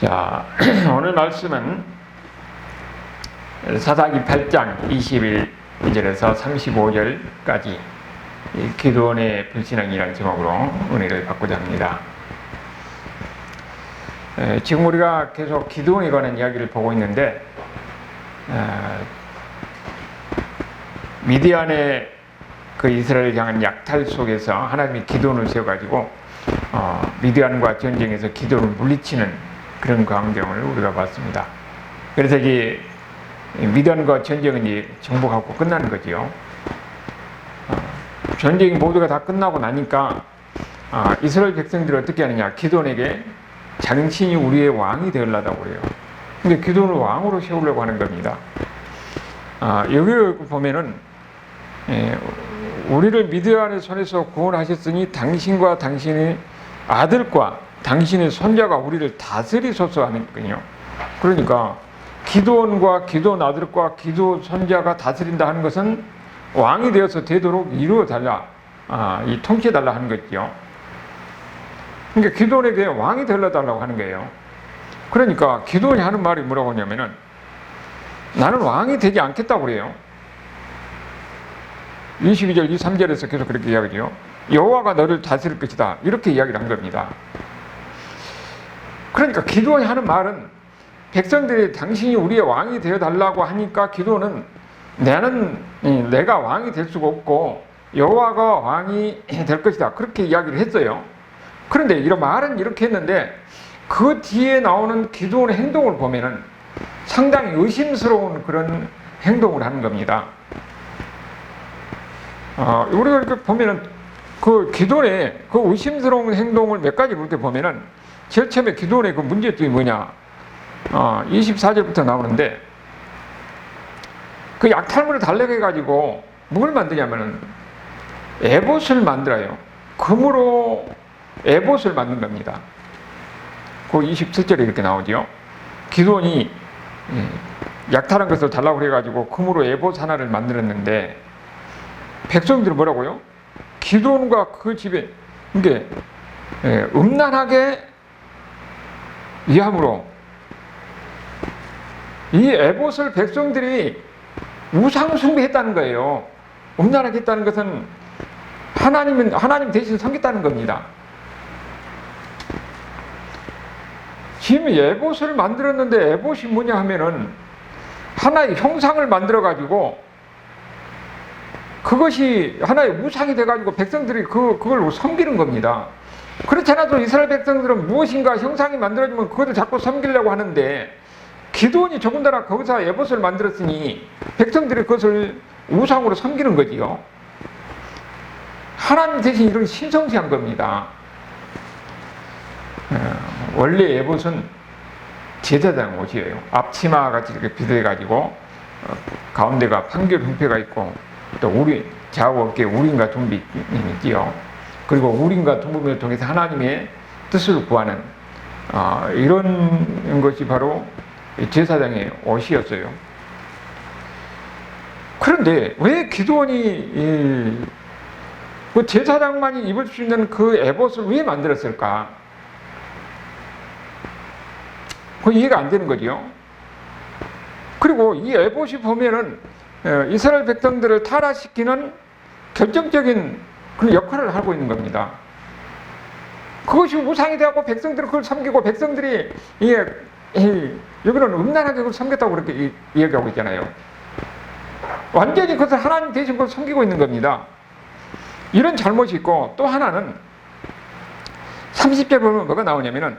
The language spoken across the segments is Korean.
자, 오늘 말씀은 사사기 8장 21절에서 35절까지 기도원의 불신앙이라는 제목으로 은혜를 받고자 합니다. 에, 지금 우리가 계속 기도원에 관한 이야기를 보고 있는데 에, 미디안의 그 이스라엘 향한 약탈 속에서 하나님이 기도원을 세워가지고 어, 미디안과 전쟁에서 기도를 물리치는 그런 광경을 우리가 봤습니다. 그래서 이게 미디안과 전쟁은 정복하고 끝나는 거지요. 어, 전쟁이 모두가 다 끝나고 나니까 아, 이스라엘 백성들이 어떻게 하느냐? 기도원에게 장신이 우리의 왕이 되려다고 그래요. 근데 기도원을 왕으로 세우려고 하는 겁니다. 아, 여기 보면은 예, 우리를 미디안의 손에서 구원하셨으니 당신과 당신의 아들과 당신의 손자가 우리를 다스리소서 하는군요. 그러니까 기도원과 기도원 아들과 기도 손자가 다스린다 하는 것은 왕이 되어서 되도록 이루어 달라, 아, 이 통치해 달라 하는 거죠. 그러니까 기도원에게 왕이 되려 달라고 하는 거예요. 그러니까 기도원이 하는 말이 뭐라고 하냐면은 나는 왕이 되지 않겠다고 그래요. 22절, 23절에서 계속 그렇게 이야기죠. 여호와가 너를 다스릴 것이다. 이렇게 이야기를 한 겁니다. 그러니까 기도원이 하는 말은 백성들이 당신이 우리의 왕이 되어 달라고 하니까 기도는 나는 내가 왕이 될 수가 없고 여호와가 왕이 될 것이다. 그렇게 이야기를 했어요. 그런데 이런 말은 이렇게 했는데 그 뒤에 나오는 기도원의 행동을 보면은 상당히 의심스러운 그런 행동을 하는 겁니다. 어, 우리가 이렇게 보면은 그 기도원의 그 의심스러운 행동을 몇 가지 그렇게 보면은 제일 처음에 기도원의 그 문제점이 뭐냐? 어, 24절부터 나오는데 그 약탈물을 달래가지고 뭘 만드냐면은 에봇을 만들어요. 금으로 에봇을 만든 겁니다. 그 27절에 이렇게 나오죠. 기도원이 약탈한 것을 달라고 그래가지고 금으로 에봇 하나를 만들었는데 백성들은 뭐라고요? 기도원과 그 집에 이게 음란하게 이함으로 이 에봇을 백성들이 우상 숭배했다는 거예요. 음란하게 했다는 것은 하나님은 하나님 대신 섬겼다는 겁니다. 지금 에봇을 만들었는데 에봇이 뭐냐 하면은 하나의 형상을 만들어 가지고 그것이 하나의 우상이 돼 가지고 백성들이 그 그걸 섬기는 겁니다. 그렇지 않아도 이스라엘 백성들은 무엇인가 형상이 만들어지면 그것을 자꾸 섬기려고 하는데 기도원이 조금더라 거기서 에봇을 만들었으니 백성들이 그것을 우상으로 섬기는 거지요. 하나님 대신 이런 신성시한 겁니다. 원래 에봇은 제사장 옷이에요. 앞치마 같이 이렇게 비대가지고 어, 가운데가 판결 흉패가 있고 또 우리 좌우 어깨 우린과 둠비 있지요. 그리고 우린과 둠비를 통해서 하나님의 뜻을 구하는 어, 이런 것이 바로 제사장의 옷이었어요. 그런데 왜 기도원이 그 제사장만이 입을 수 있는 그 에봇을 왜 만들었을까? 그 이해가 안 되는 거죠. 그리고 이 에봇이 보면은 이스라엘 백성들을 타락시키는 결정적인 그런 역할을 하고 있는 겁니다. 그것이 우상이 되고 백성들이 그걸 섬기고 백성들이 이게 여기는 음란하게 그걸 섬겼다고 그렇게 이야기하고 있잖아요. 완전히 그것을 하나님 대신 그걸 섬기고 있는 겁니다. 이런 잘못이 있고 또 하나는 30절 보면 뭐가 나오냐면은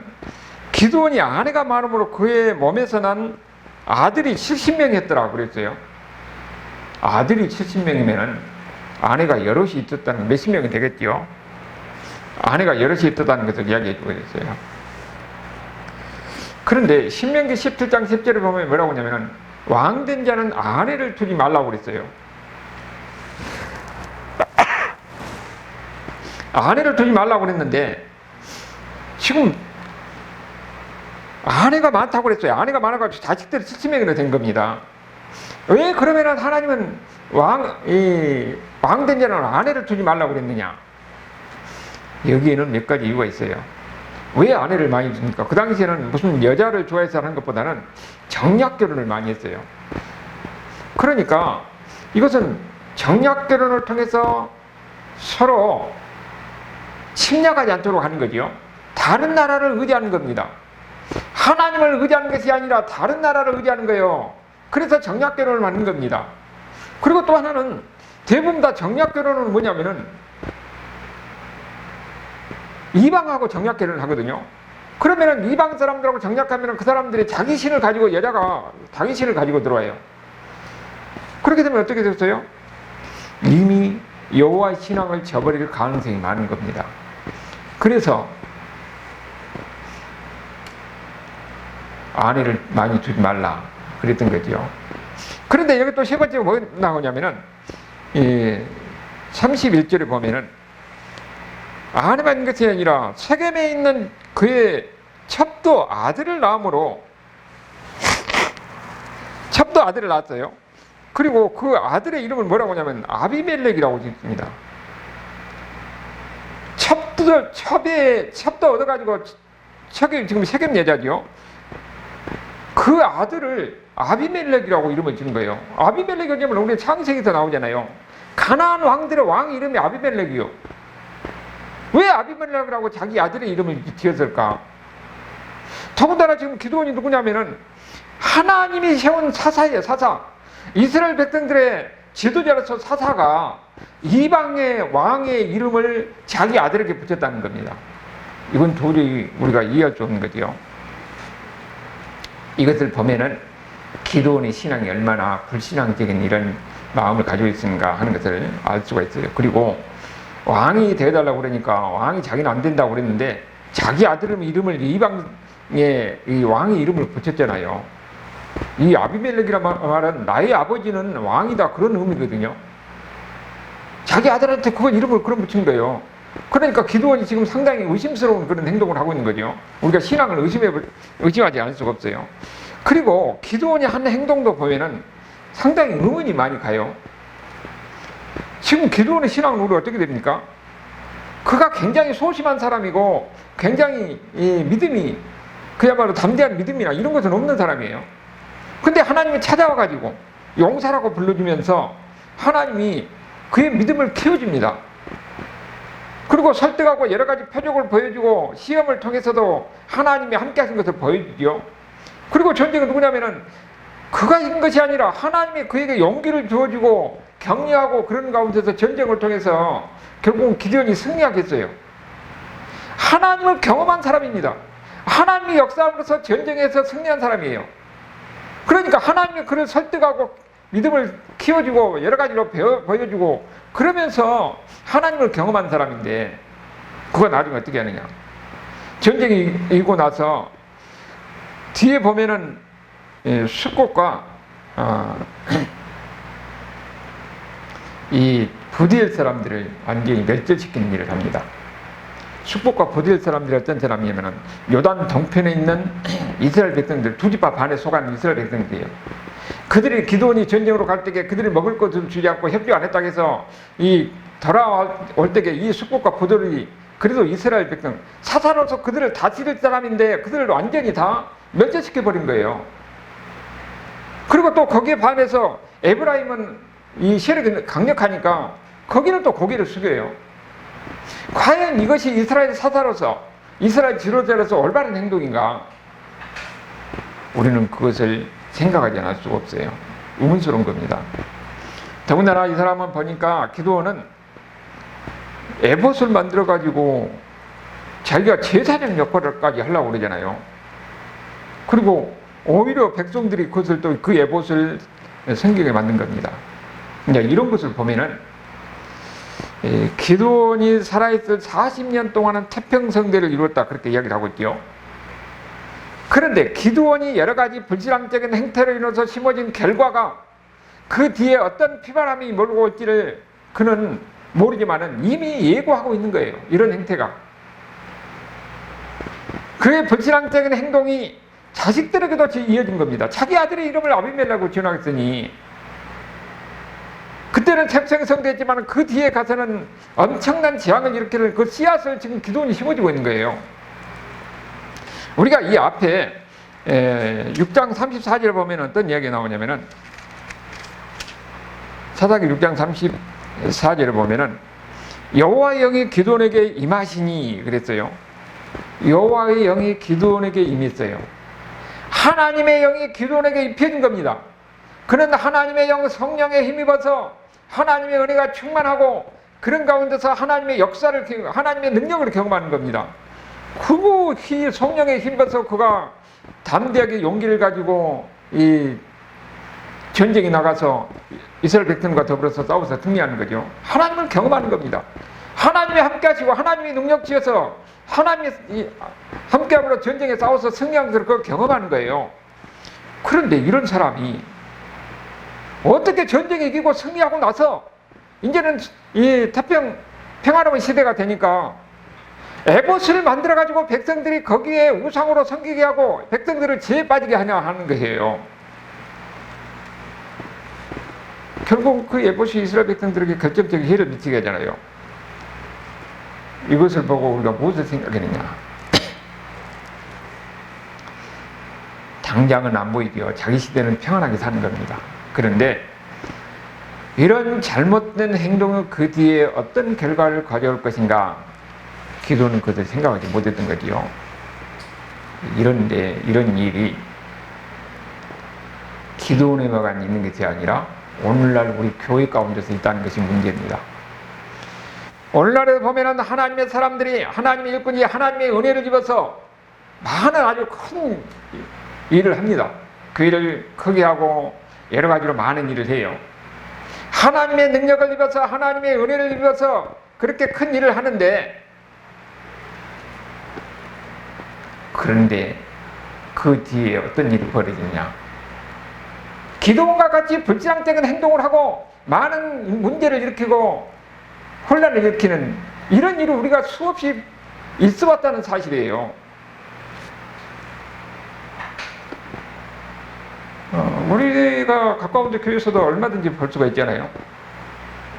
기도원이 아내가 많음으로 그의 몸에서 난 아들이 70명 했더라 그랬어요. 아들이 70명이면은 아내가 여럿이 있었다는 몇십 명이 되겠죠. 아내가 여럿이 있었다는 것을 이야기해 주고 있어요. 그런데 신명기 17장 10절을 보면 뭐라고 하냐면은 왕된 자는 아내를 두지 말라고 그랬어요. 아내를 두지 말라고 그랬는데 지금 아내가 많다고 그랬어요. 아내가 많아가지고 자식들이 70명이나 된 겁니다. 왜 그러면 하나님은 왕, 이, 왕된 자는 아내를 두지 말라고 그랬느냐? 여기에는 몇 가지 이유가 있어요. 왜 아내를 많이 줍니까? 그 당시에는 무슨 여자를 좋아해서 하는 것보다는 정략 결혼을 많이 했어요. 그러니까 이것은 정략 결혼을 통해서 서로 침략하지 않도록 하는 거죠. 다른 나라를 의지하는 겁니다. 하나님을 의지하는 것이 아니라 다른 나라를 의지하는 거예요. 그래서 정략 결혼을 만든 겁니다. 그리고 또 하나는 대부분 다 정략 결혼은 뭐냐면은 이방하고 정략 결혼을 하거든요. 그러면은 이방 사람들하고 정략하면은 그 사람들이 자기 신을 가지고 여자가 자기 신을 가지고 들어와요. 그렇게 되면 어떻게 됐어요? 이미 여호와의 신앙을 저버릴 가능성이 많은 겁니다. 그래서 아내를 많이 주지 말라 그랬던 거죠. 그런데 여기 또 세 번째 뭐 나오냐면은 이 31절에 보면은 아내만 것이 아니라 세겜에 있는 그의 첩도 아들을 낳음으로 첩도 아들을 낳았어요. 그리고 그 아들의 이름을 뭐라고 하냐면 아비멜렉이라고 짓습니다. 첩도 첩에 첩도 얻어가지고 첩이 지금 세겜 여자죠. 그 아들을 아비멜렉이라고 이름을 지은 거예요. 아비멜렉이 뭐냐면 우리 창세기에서 나오잖아요. 가나안 왕들의 왕 이름이 아비멜렉이요. 왜 아비멜렉이라고 자기 아들의 이름을 지었을까? 더군다나 지금 기도원이 누구냐면은 하나님이 세운 사사예요, 사사. 이스라엘 백성들의 지도자로서 사사가 이방의 왕의 이름을 자기 아들에게 붙였다는 겁니다. 이건 도저히 우리가 이해할 수 없는 거죠. 이것을 보면은 기도원의 신앙이 얼마나 불신앙적인 이런 마음을 가지고 있는가 하는 것을 알 수가 있어요. 그리고 왕이 되어달라고 그러니까 왕이 자기는 안 된다고 그랬는데 자기 아들 이름을 이방의 이 왕의 이름을 붙였잖아요. 이 아비멜렉이란 말은 나의 아버지는 왕이다 그런 의미거든요. 자기 아들한테 그걸 이름을 그런 붙인 거예요. 그러니까 기도원이 지금 상당히 의심스러운 그런 행동을 하고 있는 거죠. 우리가 신앙을 의심해 의심하지 않을 수가 없어요. 그리고 기도원이 한 행동도 보면은 상당히 의문이 많이 가요. 지금 기도원의 신앙은 우리 어떻게 됩니까? 그가 굉장히 소심한 사람이고 굉장히 믿음이 그야말로 담대한 믿음이나 이런 것은 없는 사람이에요. 근데 하나님이 찾아와 가지고 용사라고 불러주면서 하나님이 그의 믿음을 키워줍니다. 그리고 설득하고 여러 가지 표적을 보여주고 시험을 통해서도 하나님이 함께 하신 것을 보여주죠. 그리고 전쟁은 누구냐면은 그가 한 것이 아니라 하나님이 그에게 용기를 주어주고 격려하고 그런 가운데서 전쟁을 통해서 결국 기디언이 승리하겠어요. 하나님을 경험한 사람입니다. 하나님이 역사함으로써 전쟁에서 승리한 사람이에요. 그러니까 하나님이 그를 설득하고 믿음을 키워주고 여러 가지로 배워, 보여주고 그러면서 하나님을 경험한 사람인데 그거 나중에 어떻게 하느냐. 전쟁이 이고 나서 뒤에 보면은 예, 숙곡과 어, 이 부디엘 사람들을 완전히 멸절시키는 일을 합니다. 숙복과 부디엘 사람들이 어떤 사람이냐면은 요단 동편에 있는 이스라엘 백성들 두 집합 반에 속한 이스라엘 백성들이에요. 그들이 기도원이 전쟁으로 갈 때에 그들이 먹을 것을 주지 않고 협조 안 했다고 해서 이 돌아올 때에 이 숙복과 부들이 그래도 이스라엘 백성 사사로서 그들을 다스릴 사람인데 그들을 완전히 다 멸절시켜 버린 거예요. 그리고 또 거기에 반해서 에브라임은 이 세력이 강력하니까 거기는 또 고개를 숙여요. 과연 이것이 이스라엘 사사로서 이스라엘 지도자로서 올바른 행동인가? 우리는 그것을 생각하지 않을 수가 없어요. 의문스러운 겁니다. 더군다나 이 사람은 보니까 기도원은 에봇을 만들어 가지고 자기가 제사장 역할을까지 하려고 그러잖아요. 그리고 오히려 백성들이 그것을 또 그 에봇을 성경에 만든 겁니다. 이제 이런 것을 보면은 기도원이 살아있을 40년 동안은 태평성대를 이루었다 그렇게 이야기를 하고 있죠. 그런데 기도원이 여러 가지 불신앙적인 행태로 인해서 심어진 결과가 그 뒤에 어떤 피바람이 몰고 올지를 그는 모르지만은 이미 예고하고 있는 거예요. 이런 행태가. 그의 불신앙적인 행동이 자식들에게도 이어진 겁니다. 자기 아들의 이름을 아비멜라고 지어놨으니 그때는 첩생성됐지만 그 뒤에 가서는 엄청난 재앙을 일으키는 그 씨앗을 지금 기도원이 심어주고 있는 거예요. 우리가 이 앞에 에, 6장 34절 보면 어떤 이야기가 나오냐면은 사사기 6장 34절을 보면은 여호와의 영이 기도원에게 임하시니 그랬어요. 여호와의 영이 기도원에게 임했어요. 하나님의 영이 기도원에게 입혀진 겁니다. 그는 하나님의 영 성령에 힘입어서 하나님의 은혜가 충만하고 그런 가운데서 하나님의 역사를 하나님의 능력을 경험하는 겁니다. 그거 성령에 힘입어서 그가 담대하게 용기를 가지고 이 전쟁에 나가서 이스라엘 백성과 더불어서 싸워서 승리하는 거죠. 하나님을 경험하는 겁니다. 하나님이 함께 하시고 하나님이 능력 지어서 하나님이 함께 함으로 전쟁에 싸워서 승리하는 것을 경험하는 거예요. 그런데 이런 사람이 어떻게 전쟁에 이기고 승리하고 나서 이제는 이 태평 평화로운 시대가 되니까 에보스를 만들어 가지고 백성들이 거기에 우상으로 섬기게 하고 백성들을 지혜 빠지게 하냐 하는 거예요. 결국 그 에봇이 이스라엘 백성들에게 결정적인 해를 미치게 하잖아요. 이것을 보고 우리가 무엇을 생각했느냐? 당장은 안 보이고요. 자기 시대는 평안하게 사는 겁니다. 그런데 이런 잘못된 행동은 그 뒤에 어떤 결과를 가져올 것인가? 기도는 그것을 생각하지 못했던 거지요. 이런데 이런 일이 기도원에만 있는 것이 아니라 오늘날 우리 교회 가운데서 있다는 것이 문제입니다. 오늘날에 보면은 하나님의 사람들이 하나님의 일꾼이 하나님의 은혜를 입어서 많은 아주 큰 일을 합니다. 그 일을 크게 하고 여러 가지로 많은 일을 해요. 하나님의 능력을 입어서 하나님의 은혜를 입어서 그렇게 큰 일을 하는데 그런데 그 뒤에 어떤 일이 벌어지냐? 기도원과 같이 불신앙적인 행동을 하고 많은 문제를 일으키고 혼란을 일으키는 이런 일을 우리가 수없이 있어 왔다는 사실이에요. 어, 우리가 가까운 데 교회에서도 얼마든지 볼 수가 있잖아요.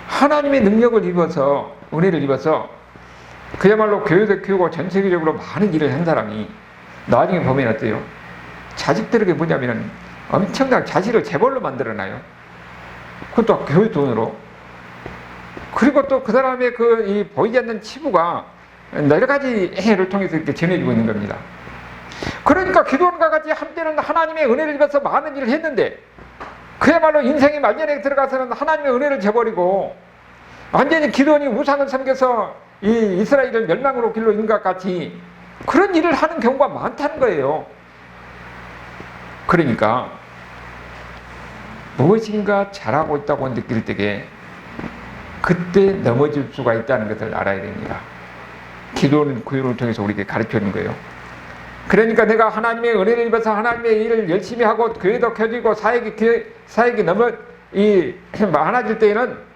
하나님의 능력을 입어서, 은혜를 입어서, 그야말로 교회도 키우고 전 세계적으로 많은 일을 한 사람이 나중에 보면 어때요? 자식들에게 뭐냐면은 엄청난 자식을 재벌로 만들어놔요. 그것도 교회 돈으로. 그리고 또 그 사람의 그 이 보이지 않는 치부가 여러 가지 해를 통해서 이렇게 전해지고 있는 겁니다. 그러니까 기도원과 같이 한때는 하나님의 은혜를 입어서 많은 일을 했는데 그야말로 인생의 말년에 들어가서는 하나님의 은혜를 저버리고 완전히 기도원이 우상을 섬겨서 이 이스라엘을 멸망으로 길로 있는 것 같이 그런 일을 하는 경우가 많다는 거예요. 그러니까 무엇인가 잘하고 있다고 느낄 때에 그때 넘어질 수가 있다는 것을 알아야 됩니다. 기도는 구요를 통해서 우리에게 가르쳐 주는 거예요. 그러니까 내가 하나님의 은혜를 입어서 하나님의 일을 열심히 하고 교회도 켜지고 사역이, 사역이 넘어, 이, 많아질 때에는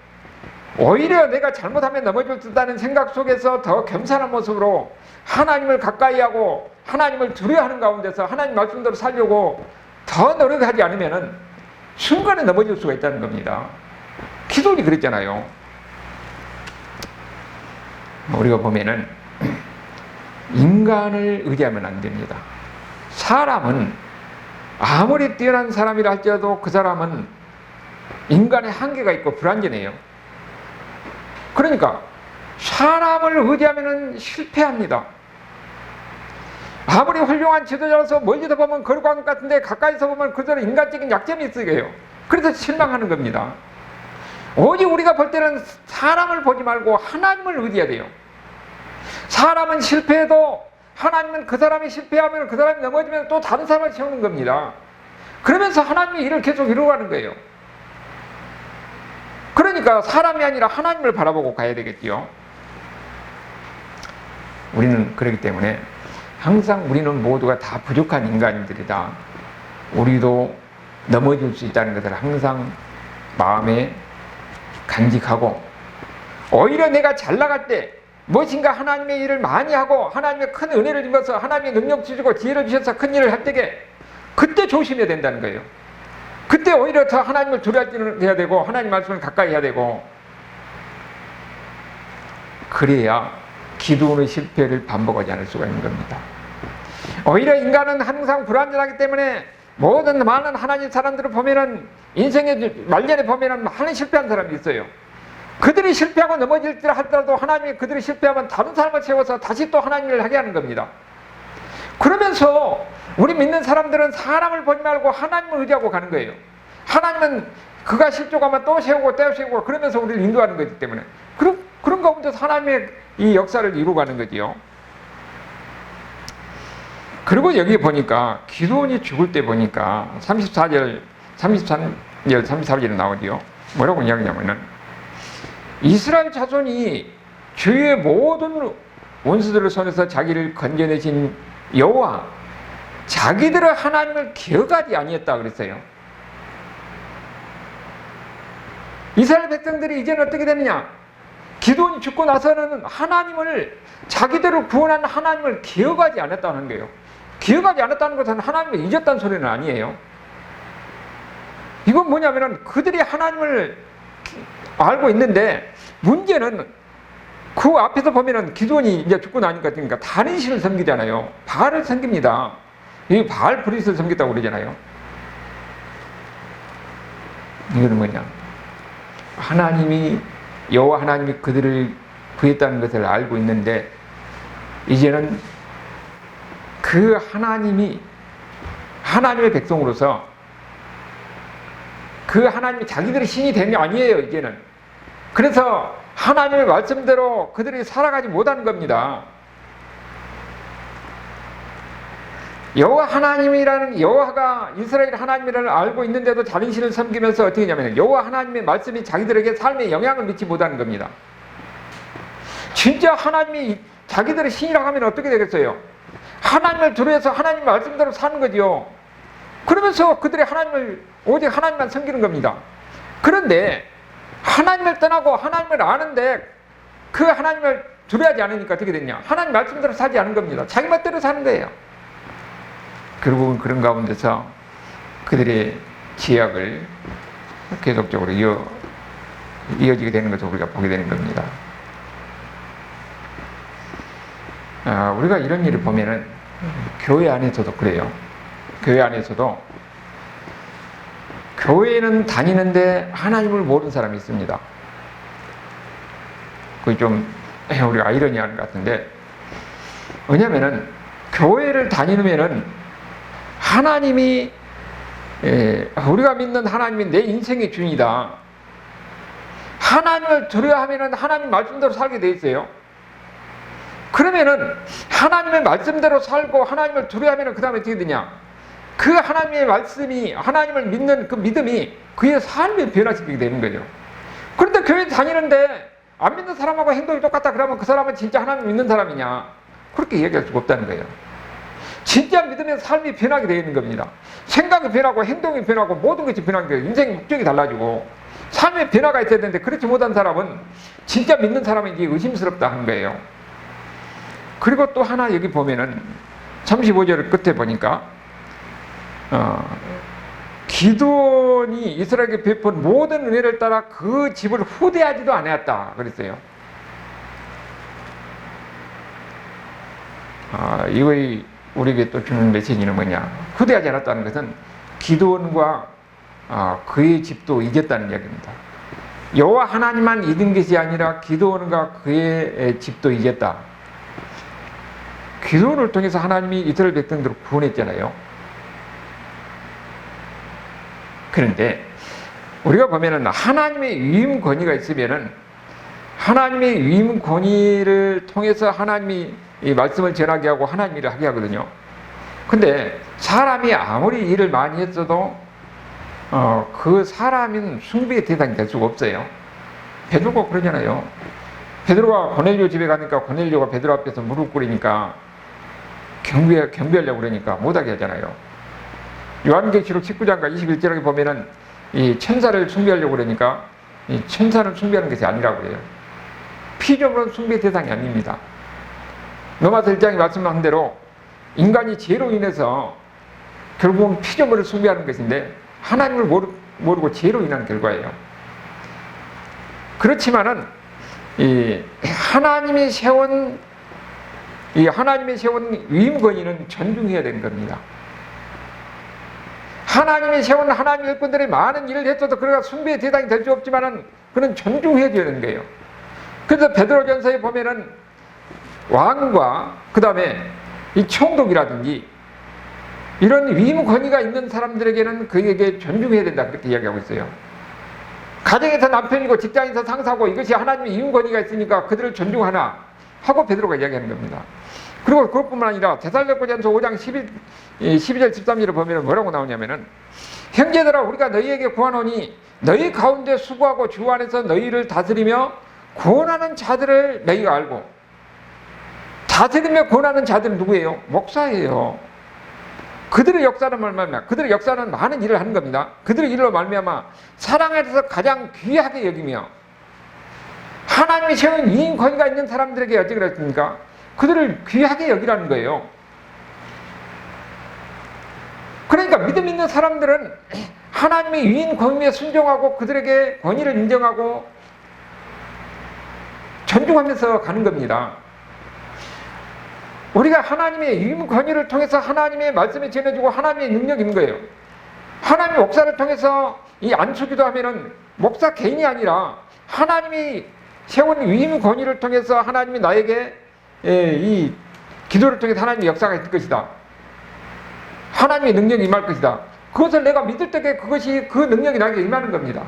오히려 내가 잘못하면 넘어질 듯다는 생각 속에서 더 겸손한 모습으로 하나님을 가까이 하고 하나님을 두려워하는 가운데서 하나님 말씀대로 살려고 더 노력하지 않으면은 순간에 넘어질 수가 있다는 겁니다. 기도이 그랬잖아요. 우리가 보면은 인간을 의지하면 안 됩니다. 사람은 아무리 뛰어난 사람이라 할지라도 그 사람은 인간의 한계가 있고 불완전해요. 그러니까 사람을 의지하면 실패합니다. 아무리 훌륭한 지도자로서 멀리서 보면 거룩한 것 같은데 가까이서 보면 그대로 인간적인 약점이 있어요. 그래서 실망하는 겁니다. 오직 우리가 볼 때는 사람을 보지 말고 하나님을 의지해야 돼요. 사람은 실패해도 하나님은 그 사람이 실패하면 그 사람이 넘어지면 또 다른 사람을 세우는 겁니다. 그러면서 하나님의 일을 계속 이루어가는 거예요. 그러니까 사람이 아니라 하나님을 바라보고 가야 되겠지요. 우리는 그렇기 때문에 항상 우리는 모두가 다 부족한 인간들이다. 우리도 넘어질 수 있다는 것을 항상 마음에 간직하고 오히려 내가 잘 나갈 때 무엇인가 하나님의 일을 많이 하고 하나님의 큰 은혜를 입어서 하나님의 능력 주시고 지혜를 주셔서 큰 일을 할 때에 그때 조심해야 된다는 거예요. 그때 오히려 더 하나님을 두려워해야 되고 하나님 말씀을 가까이 해야 되고 그래야 기도의 실패를 반복하지 않을 수가 있는 겁니다. 오히려 인간은 항상 불완전하기 때문에 모든 많은 하나님 사람들을 보면은 인생의 말년에 보면은 많은 실패한 사람이 있어요. 그들이 실패하고 넘어질지라 하더라도 하나님이 그들이 실패하면 다른 사람을 세워서 다시 또 하나님을 하게 하는 겁니다. 그러면서 우리 믿는 사람들은 사람을 보지 말고 하나님을 의지하고 가는 거예요. 하나님은 그가 실족하면 또 세우고 또 세우고 그러면서 우리를 인도하는 거기 때문에 그런 그런 가운데서 하나님의 이 역사를 이루어가는 거지요. 그리고 여기 보니까 기도원이 죽을 때 보니까 34절, 33절, 34절에 나오지요. 뭐라고 이야기냐면은 이스라엘 자손이 주의 모든 원수들의 손에서 자기를 건져내신 여호와 자기들의 하나님을 기억하지 아니했다 그랬어요. 이스라엘 백성들이 이제는 어떻게 되느냐? 기도원이 죽고 나서는 하나님을 자기들을 구원한 하나님을 기억하지 않았다는 거예요. 기억하지 않았다는 것은 하나님을 잊었다는 소리는 아니에요. 이건 뭐냐면은 그들이 하나님을 알고 있는데 문제는 그 앞에서 보면은 기도원이 이제 죽고 나니까 그러니까 다른 신을 섬기잖아요. 바알을 섬깁니다. 이 바알 브리스를 섬겼다고 그러잖아요. 이거는 뭐냐? 하나님이 여호와 하나님이 그들을 구했다는 것을 알고 있는데 이제는 그 하나님이 하나님의 백성으로서 그 하나님이 자기들의 신이 된 게 아니에요 이제는 그래서 하나님의 말씀대로 그들이 살아가지 못하는 겁니다. 여호와 하나님이라는 여호와가 이스라엘 하나님이라는 알고 있는데도 다른 신을 섬기면서 어떻게 하냐면 여호와 하나님의 말씀이 자기들에게 삶에 영향을 미치 못하는 겁니다. 진짜 하나님이 자기들의 신이라고 하면 어떻게 되겠어요? 하나님을 두려워서 하나님 말씀대로 사는 거지요. 그러면서 그들이 하나님을 오직 하나님만 섬기는 겁니다. 그런데 하나님을 떠나고 하나님을 아는데 그 하나님을 두려워하지 않으니까 어떻게 됐냐? 하나님 말씀대로 살지 않은 겁니다. 자기 멋대로 사는 거예요. 결국은 그런 가운데서 그들의 지약을 계속적으로 이어, 이어지게 되는 것을 우리가 보게 되는 겁니다. 아, 우리가 이런 일을 보면은 교회 안에서도 그래요. 교회 안에서도 교회는 다니는데 하나님을 모르는 사람이 있습니다. 그게 좀 우리가 아이러니한 것 같은데 왜냐면은 교회를 다니면은 하나님이 예, 우리가 믿는 하나님이 내 인생의 주인이다. 하나님을 두려워 하면은 하나님 말씀대로 살게 돼 있어요. 그러면은 하나님의 말씀대로 살고 하나님을 두려워 하면은 그 다음에 어떻게 되냐? 그 하나님의 말씀이 하나님을 믿는 그 믿음이 그의 삶을 변화시키게 되는 거죠. 그런데 교회 다니는데 안 믿는 사람하고 행동이 똑같다 그러면 그 사람은 진짜 하나님 믿는 사람이냐? 그렇게 얘기할 수가 없다는 거예요. 진짜 믿으면 삶이 변하게 되어 있는 겁니다. 생각이 변하고 행동이 변하고 모든 것이 변하는 거예요. 인생의 목적이 달라지고 삶의 변화가 있어야 되는데 그렇지 못한 사람은 진짜 믿는 사람인지 의심스럽다 하는 거예요. 그리고 또 하나 여기 보면은 35절 끝에 보니까 어, 기도원이 이스라엘에게 베푼 모든 은혜를 따라 그 집을 후대하지도 않았다 그랬어요. 아, 이거의 우리에게 또 주는 메시지는 뭐냐? 후대하지 않았다는 것은 기도원과 아, 그의 집도 이겼다는 이야기입니다. 여호와 하나님만 이긴 것이 아니라 기도원과 그의 집도 이겼다. 기도원을 통해서 하나님이 이스라엘 백성들을 구원했잖아요. 그런데 우리가 보면은 하나님의 위임 권위가 있으면은 하나님의 위임 권위를 통해서 하나님이 이 말씀을 전하게 하고 하나님 일을 하게 하거든요. 근데 사람이 아무리 일을 많이 했어도 어, 그 사람은 숭배의 대상이 될 수가 없어요. 베드로가 그러잖아요. 베드로가 고넬료 집에 가니까 고넬료가 베드로 앞에서 무릎 꿇으니까 경배, 경배하려고 그러니까 못하게 하잖아요. 요한계시록 19장과 21절에 보면은 이 천사를 숭배하려고 그러니까 이 천사는 숭배하는 것이 아니라고 그래요. 피조물은 숭배 대상이 아닙니다. 로마서 1장이 말씀한 대로 인간이 죄로 인해서 결국은 피조물을 숭배하는 것인데 하나님을 모르, 모르고 죄로 인한 결과예요. 그렇지만은 이 하나님이 세운 이 하나님의 세운 위임 권위는 존중해야 되는 겁니다. 하나님이 세운 하나님 일꾼들이 많은 일을 했어도 그가 숭배의 대상이 될 수 없지만은 그는 존중해야 되는 거예요. 그래서 베드로전서에 보면은 왕과 그 다음에 이 총독이라든지 이런 위임 권위가 있는 사람들에게는 그에게 존중해야 된다 그렇게 이야기하고 있어요. 가정에서 남편이고 직장에서 상사고 이것이 하나님의 위임 권위가 있으니까 그들을 존중하나 하고 베드로가 이야기하는 겁니다. 그리고 그것뿐만 아니라 데살로니가전서 5장 11, 12절 13절을 보면 뭐라고 나오냐면은 형제들아 우리가 너희에게 구하노니 너희 가운데 수고하고 주 안에서 너희를 다스리며 구원하는 자들을 너희가 알고 다스리며 구원하는 자들은 누구예요? 목사예요. 그들의 역사는 말미암아 그들의 역사는 많은 일을 하는 겁니다. 그들의 일로 말미암아 사랑에서 가장 귀하게 여기며 하나님이 세운 이인 권위가 있는 사람들에게 어찌 그랬습니까? 그들을 귀하게 여기라는 거예요. 그러니까 믿음 있는 사람들은 하나님의 위인 권위에 순종하고 그들에게 권위를 인정하고 존중하면서 가는 겁니다. 우리가 하나님의 위임 권위를 통해서 하나님의 말씀이 전해지고 하나님의 있는 거예요. 하나님의 목사를 통해서 이 안수기도 하면은 목사 개인이 아니라 하나님이 세운 위임 권위를 통해서 하나님이 나에게 예, 이 기도를 통해서 하나님의 역사가 있을 것이다. 하나님의 능력이 임할 것이다. 그것을 내가 믿을 때 그것이 그 능력이 나에게 임하는 겁니다.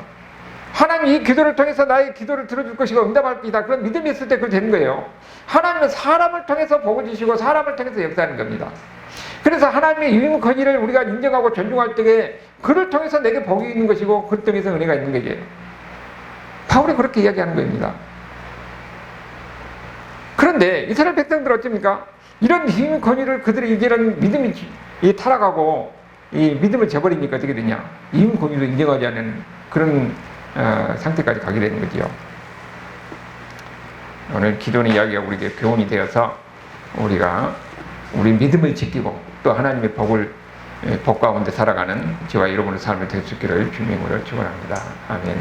하나님이 이 기도를 통해서 나의 기도를 들어줄 것이고 응답할 것이다. 그런 믿음이 있을 때 그걸 되는 거예요. 하나님은 사람을 통해서 복을 주시고 사람을 통해서 역사하는 겁니다. 그래서 하나님의 유임 권위를 우리가 인정하고 존중할 때에 그를 통해서 내게 복이 있는 것이고 그를 통해서 은혜가 있는 거죠. 바울이 그렇게 이야기하는 겁니다. 그런데 이스라엘 백성들 어쩝니까? 이런 힘 권위를 그들이 이제는 믿음이 이 타락하고 이 믿음을 저버리니까 어떻게 되냐? 힘 권위도 인정하지 않는 그런 어, 상태까지 가게 되는 거지요. 오늘 기도는 이야기가 우리에게 교훈이 되어서 우리가 우리 믿음을 지키고 또 하나님의 복을 복 가운데 살아가는 저와 여러분의 삶이 될수 있기를 주님으로 축원합니다. 아멘.